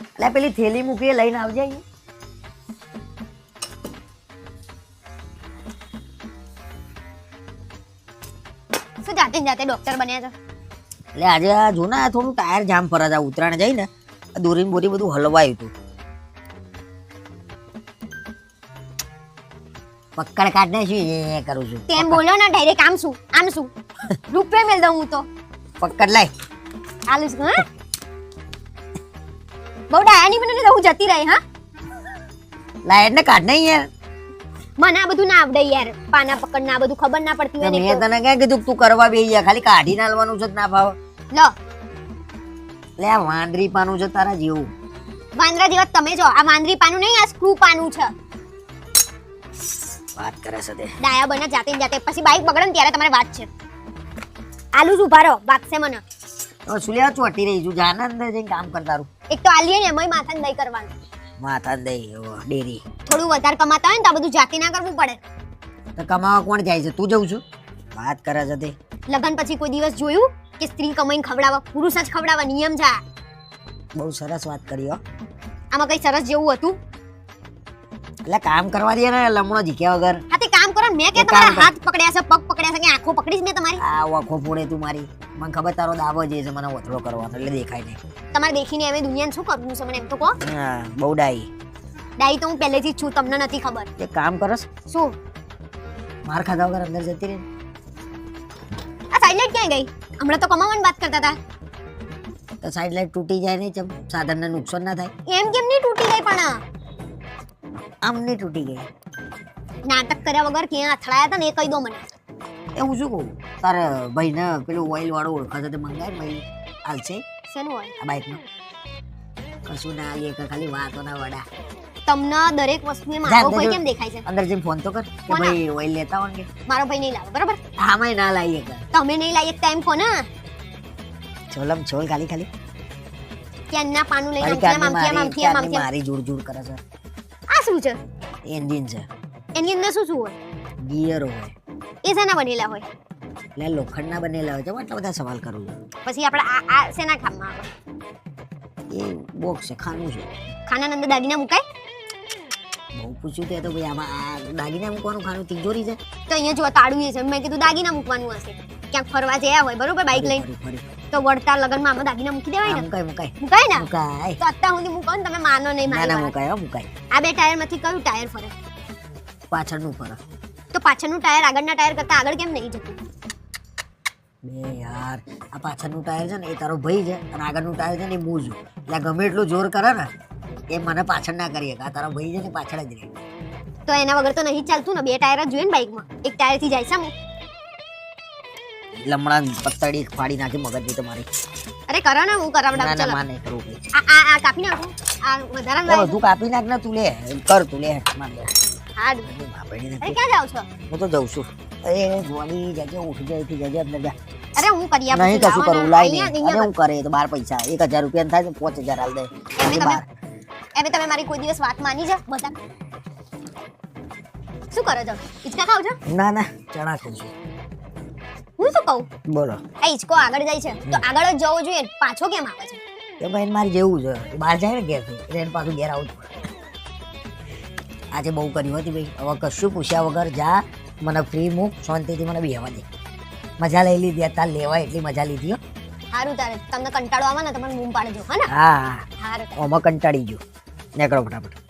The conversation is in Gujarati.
એટલે પેલી થેલી મૂકી લઈને આવજે શું જાતે જાતે ડોક્ટર બન્યા છો? એટલે આજે આ જો ને થોડું ટાયર જામ ફરા આ ઉત્તરાયણ જઈને દોરીને બોરી બધું હલવાયું હતું. પકડ કાઢ ને શું એ કરું છું. તેમ બોલો ને ડાયરેક્ટ આમ શું આમ શું? રૂપિયા મેલ દઉં હું તો. પકડ લાય. આલુ છું હા? બહુ ડાયા નહીં બને તો હું જતી રહી હા? લાઈટ ને કાઢ નહીં યાર. મને આ બધું ના આવડે યાર પાના પકડ ના બધું ખબર ના પડતી હોય મેં તને ક્યાં કીધું તું કરવા બે યાર ખાલી કાઢી નાલવાનું છે ના ભાવ લો. લે વાંદરી પાનું છે તારા જેવું. વાંદરા જેવા તમે જો આ વાંદરી પાનું નહીં આ સ્ક્રૂ પાનું છે. વાત કરે છે તે. ડાયા બને જાતે જાતે. પછી બાઈક બગડે ને ત્યારે તમારે વાત છે. આલુ જ ઊભા રહો વાગશે મને. હવે શું લેવા ચોટી રહી છું જાને અંદર જઈને કામ કરતા રહું એક તો આલીએ ને એમાંય માથાને દહીં કરવાનું. માથા દઈ ડેરી. થોડું વધારે કમાતા હોય ને તો આ બધું જાતે ના કરવું પડે. તો કમાવા કોણ જાય છે? તું જઉં છું. વાત કરે છે તે લગન પછી કોઈ દિવસ જોયું કે સ્ત્રી કમાઈને ખવડાવવા પુરુષ જ ખવડાવવા નિયમ છે. બહુ સરસ વાત કરી હો. આમાં કઈ સરસ જેવું હતું? એટલે કામ કરવા દે ને લમણો જીક્યા વગર. હા તે કામ કરો ને મેં કે તમારા હાથ પકડ્યા છે પગ આંખો પકડીશ મેં તમારી? આ આખો ફોડે તું મારી. મને ખબર તારો દાવો જે છે મને વથડો કરવાનો એટલે દેખાય નહીં. તમારે દેખીને એમ દુનિયાને શું કરવું છે મને એમ તો કહો. હા બહુ ડાઈ. ડાઈ તો હું પહેલેથી જ છું તમને નથી ખબર. એક કામ કરસ. શું? માર ખાધા વગર અંદર જતી રહી આ સાઇલેન્ટ ક્યાં ગઈ? હમણાં તો કમાવાની વાત કરતા હતા. તો સાઈડ લાઈટ તૂટી જાય નહીં ચમ સાધનને નુકસાન ના થાય. એમ કેમ નહીં તૂટી ગઈ પણ આમ નહીં તૂટી ગઈ. નાટક કર્યા વગર ક્યાં અથડાયા હતા ને એ કહી દો મને. એ હું શું કહું? તારે ભાઈને પેલું ઓઇલ વાળો ઓળખા છે તે મંગાય ભાઈ. હાલશે શેનું હોય આ બાઇકનું કશું ના આલીએ કે ખાલી વાતો ના વડા. તમને દરેક વસ્તુ એ મારો ભાઈ. કેમ દેખાય છે? અંદર જઈને ફોન તો કર કે ભાઈ ઓઇલ લેતા હોય કે. મારો ભાઈ નહીં લાવે બરાબર? આમાંય ના લાવીએ કે. તમે નહીં લાવીએ ફોન હા? છોલમ છોલ ખાલી ખાલી. ક્યાંના પાનું લઈને આમ, આમ, આમ, આમ. ક્યારની મારી જોડ જોડ કરે છે. આ શું છે? એન્જિન છે. એની અંદર શું શું હોય? ગિયર હોય. એ શેના બનેલા હોય? એટલે લોખંડના બનેલા હોય છે હું આટલા બધા સવાલ કરું છું. પછી આપણે આ આ શેના ખામમાં આવે? એ બોક્સ છે ખાનું છે. ખાનાની અંદર દાગીના મુકાય? બહુ પૂછ્યું તે તો ભાઈ આમાં આ દાગીના મૂકવાનું ખાનું તિજોરી છે? તો અહીંયા જો તાળું છે મેં કીધું દાગીના મૂકવાનું હશે. ક્યાંક ફરવા જયા હોય બરોબર બાઈક લઈને? ફરી, ફરી, ફરી. તો વળતા લગનમાં આમાં દાગીના મૂકી દેવાય ને? મુકાય મુકાય. મુકાય ને? મુકાય. તો અત્યાર સુધી મૂકો ને તમે માનો નહીં મારી ના મુકાય મુકાય. આ બે ટાયરમાંથી કયું ટાયર ફરે? પાછળનું ફરક તો પાછળનું ટાયર આગળના ટાયર કરતા આગળ કેમ નહીં જતું? બે યાર આ પાછળનું ટાયર છે ને એ તારો ભાઈ છે અને આગળનું ટાયર છે ને એ હું છું. એટલે ગમે એટલું જોર કરે ને એ મને પાછળ ના કરી શકે. આ તારો ભાઈ છે ને પાછળ જ રહે. તો એના વગર તો નહીં ચાલતું ને બે ટાયર જ જોઈએ ને બાઇકમાં એક ટાયરથી જાય સામે લમણા પતડી ફાડી નાખી મગજની તમારી અરે કરો ને હું ના કરાવડાવું ના માને કરું. આ આ કાપી નાખું. આ વધારાનું બધું કાપી નાખ ને તું લે. કર તું લે માન લે. હા બધું વાપરી અરે નાખી. ક્યાં જાવ છો? હું તો જઉં છું. અરે જોવાની જજે ઉઠી જાય થી જજે અંદર અરે હું કરી આપું નહીં કશું કરું લાઈ નહીં અને હું કરે તો બાર પૈસા. એક રૂપિયા થાય તો પાંચ હજાર હાલ દે. એમે તમે બાર. એમે તમે મારી કોઈ દિવસ વાત માની છે બધા શું કરો છો? હિંચકા ખાવ છો? ના ના ચણા ખાઉં છું. હું શું કહું? બોલો. આ આગળ જાય છે. તો આગળ જ જવો જોઈએ પાછો કેમ આવે છે? એ ભાઈ મારે જેવું છે. બહાર જાય ને ઘેરથી એટલે પાછું ઘેર આવું પડે. આજે બહુ કર્યું હતી ભાઈ. હવે કશું પૂછ્યા વગર જા. મને ફ્રી મૂક શાંતિથી મને બેહવા દે. મજા લઈ લીધી અત્યારે લેવાય એટલી મજા લીધી હો. સારું તારે તમને કંટાળો આવે ને તમે બૂમ પાડજો હા હા. કંટાળી ગયો. નેકળો ફટાફટ.